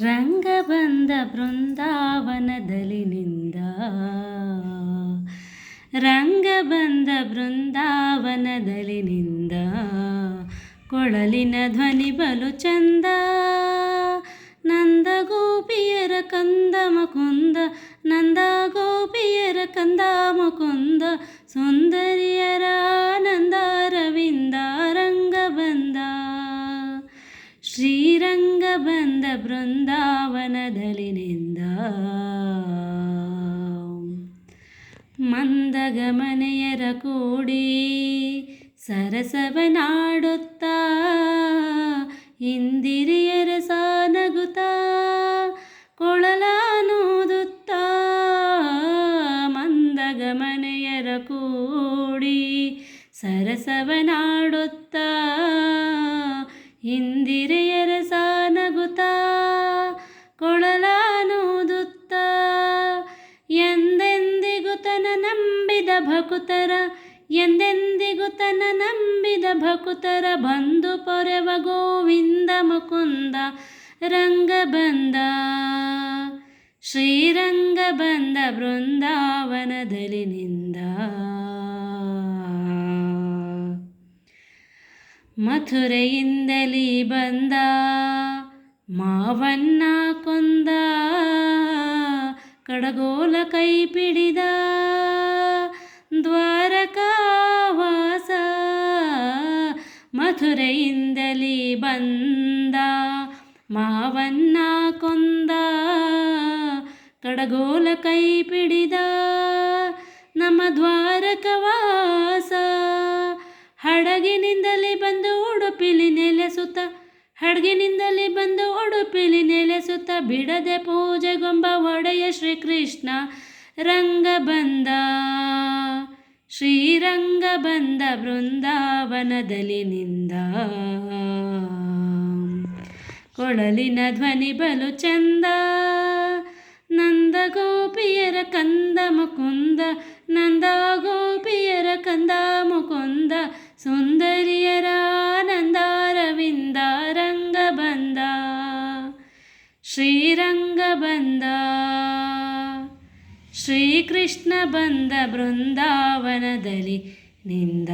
ರಂಗ ಬಂದ ಬೃಂದಾವನದಲ್ಲಿ ನಿಂದ. ರಂಗ ಬಂದ ಬೃಂದಾವನದಲ್ಲಿ ನಿಂದ. ಕೊಳಲಿನ ಧ್ವನಿ ಬಲು ಚಂದ. ನಂದ ಗೋಪಿಯರ ಕಂದ ಮುಕುಂದ. ನಂದ ಗೋಪಿಯರ ಕಂದ ಮುಕುಂದ. ಸುಂದರಿಯರ ಬಂದ ಬೃಂದಾವನದಲ್ಲಿ ನಿಂದ. ಮಂದಗಮನೆಯರ ಕೂಡಿ ಸರಸವನಾಡುತ್ತಾ ಇಂದಿರಿಯರ ಸಾನಗುತ್ತಾ ಕೊಳಲಾನೂದುತ್ತಾ ಮಂದಗಮನೆಯರ ಕೂಡಿ ಸರಸವನಾಡುತ್ತಾ ನಂಬಿದ ಭಕುತರ, ಎಂದೆಂದಿಗೂ ತನ ನಂಬಿದ ಭಕುತರ ಬಂದು ಪೊರೆವ ಗೋವಿಂದ ಮುಕುಂದ ರಂಗ ಬಂದ ಶ್ರೀರಂಗ ಬಂದ ಬೃಂದಾವನದಲ್ಲಿ ನಿಂದ. ಮಥುರೆಯಿಂದಲೀ ಬಂದ, ಮಾವನ್ನ ಕೊಂದ. ಕಡಗೋಲ ಕೈ ಪಿಡಿದ ದ್ವಾರಕಾವಾಸ ಮಥುರೆಯಿಂದಲೇ ಬಂದ ಮಾವನ್ನ ಕೊಂದ ಕಡಗೋಲ ಕೈ ಪಿಡಿದ ನಮ್ಮ ದ್ವಾರಕವಾಸ ಹಡಗಿನಿಂದಲೇ ಬಂದು ಉಡುಪಿಲಿ ನೆಲೆಸುತ್ತ ಬಿಡದೆ ಪೂಜೆಗೊಂಬ ಒಡೆಯ ಶ್ರೀಕೃಷ್ಣ ರಂಗ ಬಂದ ಶ್ರೀರಂಗ ಬಂದ ಬೃಂದಾವನದಲ್ಲಿ ನಿಂದ. ಕೊಳಲಿನ ಧ್ವನಿ ಬಲು ಚಂದ. ನಂದ ಗೋಪಿಯರ ಕಂದ ಮುಕುಂದ. ನಂದ ಗೋಪಿಯರ ಕಂದ ಮುಕುಂದ. ಸುಂದರಿಯರ ಆನಂದ ರವಿಂದ ರಂಗ ಬಂದ ಶ್ರೀರಂಗ ಬಂದ. ಶ್ರೀಕೃಷ್ಣ ಬಂದ ಬೃಂದಾವನದಲ್ಲಿ ನಿಂದ